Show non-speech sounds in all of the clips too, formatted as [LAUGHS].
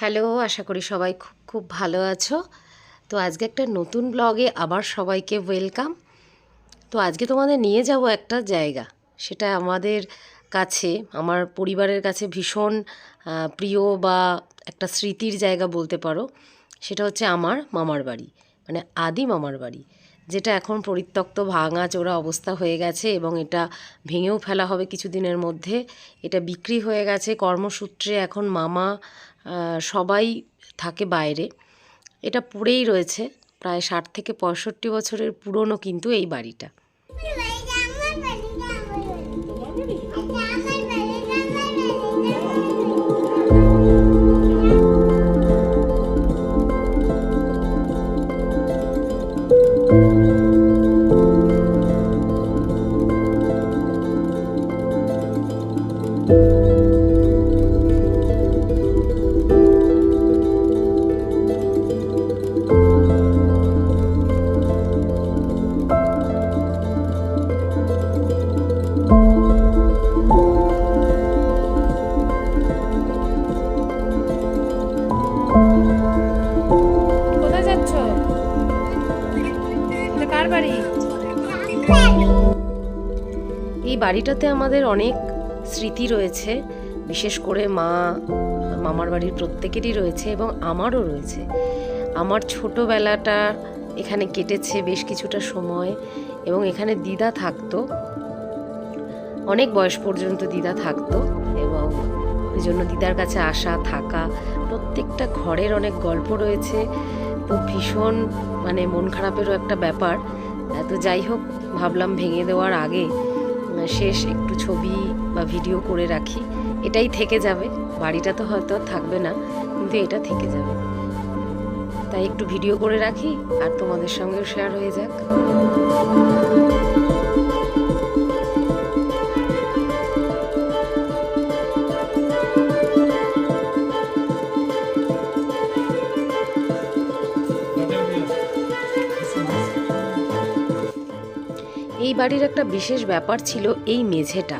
Hello, আশা করি সবাই খুব খুব ভালো আছো। তো আজকে একটা নতুন ব্লগে আবার সবাইকে ওয়েলকাম তো আজকে তোমাদের নিয়ে যাব একটা জায়গা। সেটা আমাদের কাছে, আমার পরিবারের কাছে ভীষণ প্রিয় বা একটা স্মৃতির জায়গা বলতে পারো। সেটা হচ্ছে আমার মামার বাড়ি মানে আদি মামার বাড়ি, যেটা এখন পরিত্যক্ত ভাঙা চোরা অবস্থা হয়ে গেছে এবং এটা ভেঙেও ফেলা হবে কিছুদিনের মধ্যে। এটা বিক্রি হয়ে গেছে। কর্মসূত্রে এখন মামা সবাই থাকে বাইরে। এটা পড়েই রয়েছে, প্রায় ষাট থেকে পঁয়ষট্টি বছরের পুরনো কিন্তু এই বাড়িটা। কোথায় বাড়িটাতে আমাদের অনেক স্মৃতি রয়েছে, বিশেষ করে মা, মামার বাড়ির প্রত্যেকেরই রয়েছে এবং আমারও রয়েছে। আমার ছোটোবেলাটা এখানে কেটেছে বেশ কিছুটা সময় এবং এখানে দিদা থাকতো। অনেক বয়স পর্যন্ত দিদা থাকতো এবং ওই জন্য দিদার কাছে আসা, থাকা, প্রত্যেকটা ঘরের অনেক গল্প রয়েছে। তো ভীষণ মানে মন খারাপেরও একটা ব্যাপার। তো যাই হোক, ভাবলাম ভেঙে দেওয়ার আগে শেষ একটু ছবি বা ভিডিও করে রাখি। এটাই থেকে যাবে। বাড়িটা তো হয়তো থাকবে না, কিন্তু এটা থেকে যাবে। তাই একটু ভিডিও করে রাখি আর তোমাদের সঙ্গেও শেয়ার হয়ে যাক। বাড়ির একটা বিশেষ ব্যাপার ছিল এই মেঝেটা।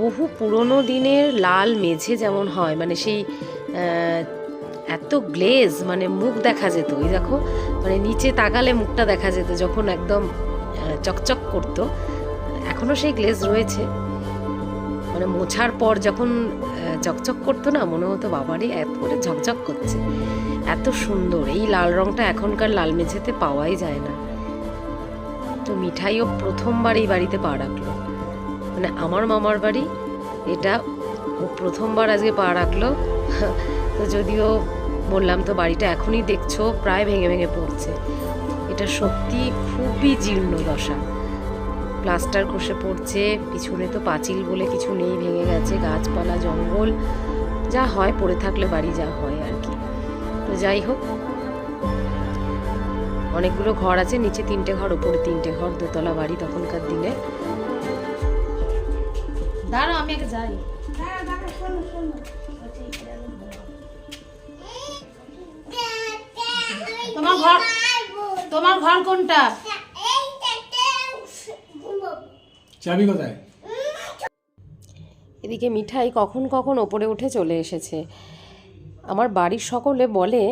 বহু পুরনো দিনের লাল মেঝে যেমন হয় মানে সেই এত গ্লেজ মানে মুখ দেখা যেত। ওই দেখো মানে নিচে তাকালে মুখটা দেখা যেত যখন একদম চকচক করতো। এখনও সেই গ্লেজ রয়েছে। মানে মোছার পর যখন চকচক করতো না, মনে হতো বাবারই এত করে ঝকঝক করছে। এত সুন্দর। এই লাল রংটা এখনকার লাল মেঝেতে পাওয়াই যায় না। তো মিঠাইও প্রথমবার এই বাড়িতে পা রাখল। মানে আমার মামার বাড়ি, এটা ও প্রথমবার আজকে পা রাখল। তো যদিও বললাম, তো বাড়িটা এখনই দেখছ, প্রায় ভেঙে ভেঙে পড়ছে। এটা সত্যি খুবই জীর্ণ দশা। প্লাস্টার খসে পড়ছে, পিছনে তো পাঁচিল বলে কিছু নেই, ভেঙে গেছে, গাছপালা, জঙ্গল, যা হয়, পড়ে থাকলে বাড়ি যা হয় আর কি। তো যাই হোক অনেকগুলো ঘর আছে নিচে তিনটে ঘর উপরে তিনটে ঘর দোতলা বাড়ি তখনকার দিনে। দাঁড়াও আমি আগে যাই। তোমার ঘর তোমার ঘর কোনটা? চাবি কোথায়? এদিকে মিঠাই কখন কখন ওপরে উঠে চলে এসেছে। আমার বাড়ির সকলে বলে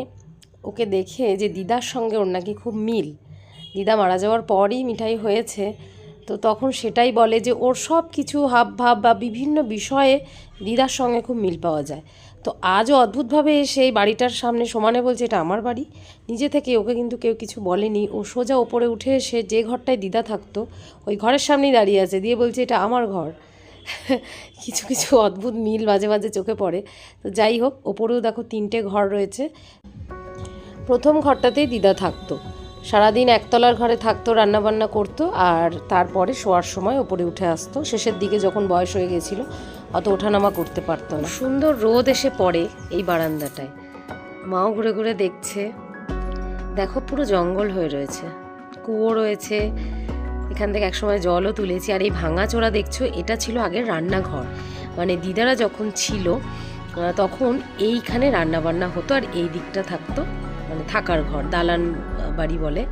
ওকে দেখে যে দিদার সঙ্গে ওর নাকি খুব মিল। দিদা মারা যাওয়ার পরই মিঠাই হয়েছে। তো তখন সেটাই বলে যে ওর সব কিছু হাব ভাব বা বিভিন্ন বিষয়ে দিদার সঙ্গে খুব মিল পাওয়া যায়। তো আজও অদ্ভুতভাবে এসে এই বাড়িটার সামনে সমানে বলছে, এটা আমার বাড়ি। নিজে থেকে ওকে কিন্তু কেউ কিছু বলেনি। ও সোজা ওপরে উঠে এসে যে ঘরটায় দিদা থাকতো, ওই ঘরের সামনেই দাঁড়িয়ে আছে। দিয়ে বলছে, এটা আমার ঘর। [LAUGHS] কিছু কিছু অদ্ভুত মিল মাঝে মাঝে চোখে পড়ে। তো যাই হোক, ওপরেও দেখো তিনটে ঘর রয়েছে। প্রথম ঘরটাতেই দিদা থাকতো। সারাদিন একতলার ঘরে থাকতো, রান্নাবান্না করতো আর তারপরে শোয়ার সময় ওপরে উঠে আসতো। শেষের দিকে যখন বয়স হয়ে গেছিল, অত ওঠানামা করতে পারতো না। সুন্দর রোদ এসে পড়ে এই বারান্দাটায়। মাও ঘুরে ঘুরে দেখছে। দেখো পুরো জঙ্গল হয়ে রয়েছে। কুয়ো রয়েছে, এখান থেকে একসময় জলও তুলেছি। আর এই ভাঙাচোরা দেখছ, এটা ছিল আগের রান্নাঘর। মানে দিদারা যখন ছিল তখন এইখানে রান্না বান্না হতো আর এই দিকটা থাকতো। মানে থাকার ঘর, দালান বাড়ি বলে।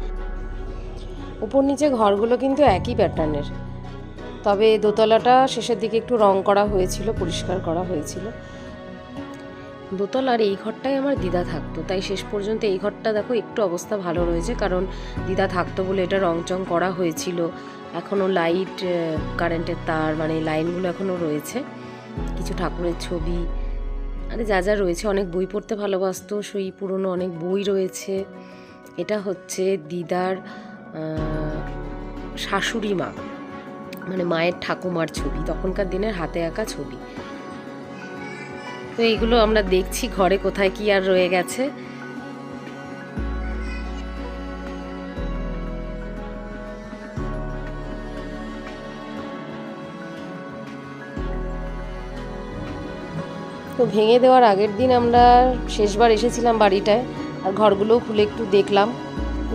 উপর নিচে ঘরগুলো কিন্তু একই প্যাটার্নের। তবে দোতলাটা শেষের দিকে একটু রং করা হয়েছিল, পরিষ্কার করা হয়েছিল। দোতলার এই ঘরটাই আমার দিদা থাকতো, তাই শেষ পর্যন্ত এই ঘরটা দেখো একটু অবস্থা ভালো রয়েছে, কারণ দিদা থাকতো বলে এটা রং চং করা হয়েছিল। এখনও লাইট কারেন্টের তার মানে লাইনগুলো এখনও রয়েছে। কিছু ঠাকুরের ছবি আরে যা যা রয়েছে, অনেক বই পড়তে ভালোবাসত, সেই পুরনো অনেক বই রয়েছে। এটা হচ্ছে দিদার শাশুড়ি মা মানে মায়ের ঠাকুমার ছবি, তখনকার দিনের হাতে আঁকা ছবি। তো এইগুলো আমরা দেখছি ঘরে কোথায় কি আর রয়ে গেছে। তো ভেঙে দেওয়ার আগের দিন আমরা শেষবার এসেছিলাম বাড়িটায়, আর ঘরগুলোও খুলে একটু দেখলাম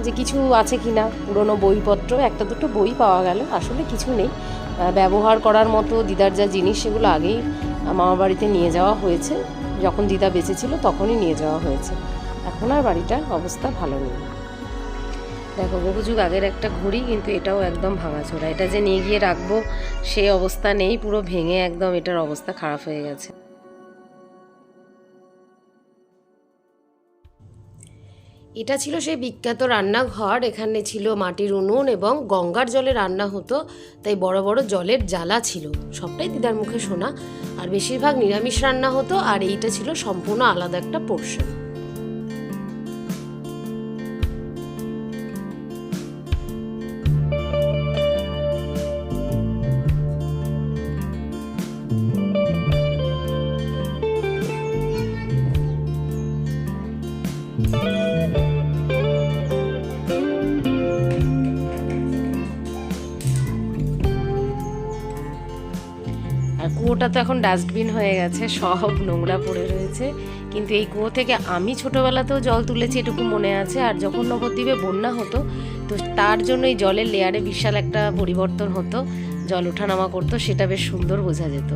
যে কিছু আছে কি না পুরনো বইপত্র, একটা দুটো বই পাওয়া গেল, আসলে কিছু নেই। ব্যবহার করার মতো দিদার যা জিনিস সেগুলো আগেই মামার বাড়িতে নিয়ে যাওয়া হয়েছে। যখন দিদা বেঁচে ছিল তখনই নিয়ে যাওয়া হয়েছে। এখন আর বাড়িটার অবস্থা ভালো নেই। দেখো বহু যুগ আগের একটা ঘড়ি, কিন্তু এটাও একদম ভাঙাচোরা। এটা যে নিয়ে গিয়ে রাখব সেই অবস্থা নেই, পুরো ভেঙে একদম এটার অবস্থা খারাপ হয়ে গেছে। এটা ছিল সেই বিখ্যাত রান্নাঘর। এখানে ছিল মাটির উনুন এবং গঙ্গার জলে রান্না হতো, তাই বড় বড় জলের জ্বালা ছিল। সবটাই দিদার মুখে শোনা। আর বেশিরভাগ নিরামিষ রান্না হতো, আর এইটা ছিল সম্পূর্ণ আলাদা একটা পোর্শন কুয়োটা তো এখন ডাস্টবিন হয়ে গেছে, সব নোংরা পড়ে রয়েছে। কিন্তু এই কুয়ো থেকে আমি ছোটোবেলাতেও জল তুলেছি, এটুকু মনে আছে। আর যখন নবদ্বীপে বন্যা হতো, তো তার জন্য এই জলের লেয়ারে বিশাল একটা পরিবর্তন হতো। জল ওঠানামা করতো, সেটা বেশ সুন্দর বোঝা যেত।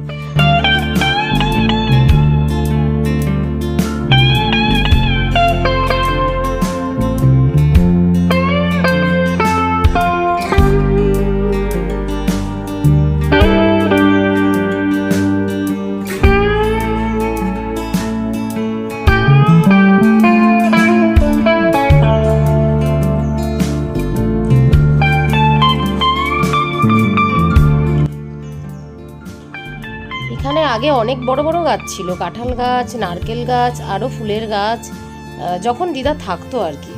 এখানে আগে অনেক বড় বড় গাছ ছিল কাঁঠাল গাছ নারকেল গাছ আরও ফুলের গাছ যখন দিদা থাকতো আর কি।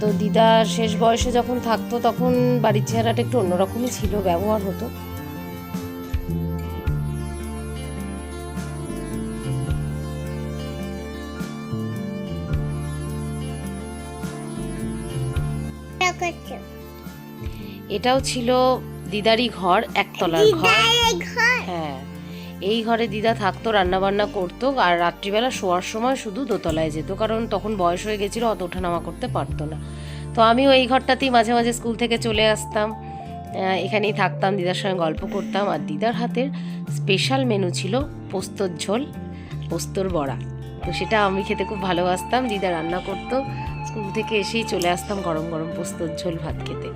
তো দিদা শেষ বয়সে যখন থাকতো তখন বাড়ির চেহারাটা একটু অন্যরকমই ছিল ব্যবহার হতো। এটাও ছিল দিদারই ঘর একতলার ঘর? এই ঘরে দিদা থাকতো, রান্নাবান্না করতো আর রাত্রিবেলা শোয়ার সময় শুধু দোতলায় যেত, কারণ তখন বয়স হয়ে গেছিল, অত ওঠানামা করতে পারতো না। তো আমিও এই ঘরটাতেই মাঝে মাঝে স্কুল থেকে চলে আসতাম। এখানেই থাকতাম, দিদার সঙ্গে গল্প করতাম আর দিদার হাতের স্পেশাল মেনু ছিল পোস্তর ঝোল, পোস্তর বড়া। তো সেটা আমি খেতে খুব ভালোবাসতাম, দিদা রান্না করতো, স্কুল থেকে এসেই চলে আসতাম গরম গরম পোস্তর ঝোল ভাত খেতে।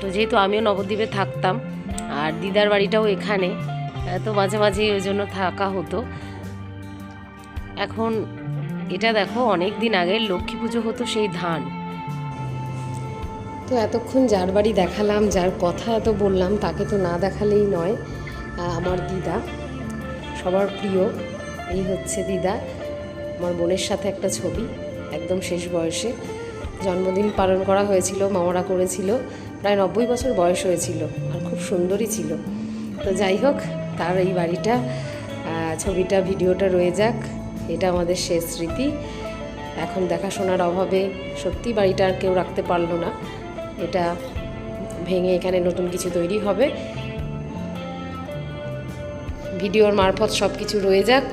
তো যেহেতু আমিও নবদ্বীপে থাকতাম আর দিদার বাড়িটাও এখানে তো মাঝে মাঝে ওই জন্য থাকা হতো। এখন এটা দেখো, অনেক দিন আগে লক্ষ্মী পুজো হতো সেই ধান। তো এতক্ষণ যার বাড়ি দেখালাম, যার কথা এত বললাম, তাকে তো না দেখালেই নয় আমার দিদা। সবার প্রিয়, এই হচ্ছে দিদা। আমার বোনের সাথে একটা ছবি, একদম শেষ বয়সে। জন্মদিন পালন করা হয়েছিল, মামারা করেছিল। প্রায় নব্বই বছর বয়স হয়েছিল, আর খুব সুন্দরই ছিল। তো যাই হোক তার এই বাড়িটা ছবিটা, ভিডিওটা রয়ে যাক। এটা আমাদের শেষ স্মৃতি। এখন দেখাশোনার অভাবে সত্যি বাড়িটা আর কেউ রাখতে পারল না। এটা ভেঙে এখানে নতুন কিছু তৈরি হবে। ভিডিওর মারফত সব কিছু রয়ে যাক।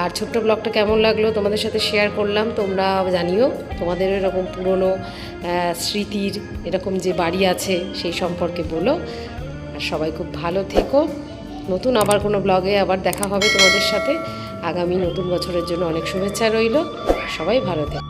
আর ছোট্ট ব্লগটা কেমন লাগল তোমাদের সাথে শেয়ার করলাম, তোমরা জানিও। তোমাদের এরকম পুরনো স্মৃতির এরকম যে বাড়ি আছে সেই সম্পর্কে বলো। আর সবাই খুব ভালো থেকো। নতুন আবার কোনো ব্লগে আবার দেখা হবে তোমাদের সাথে। আগামী নতুন বছরের জন্য অনেক শুভেচ্ছা রইল। সবাই ভালো থেকো।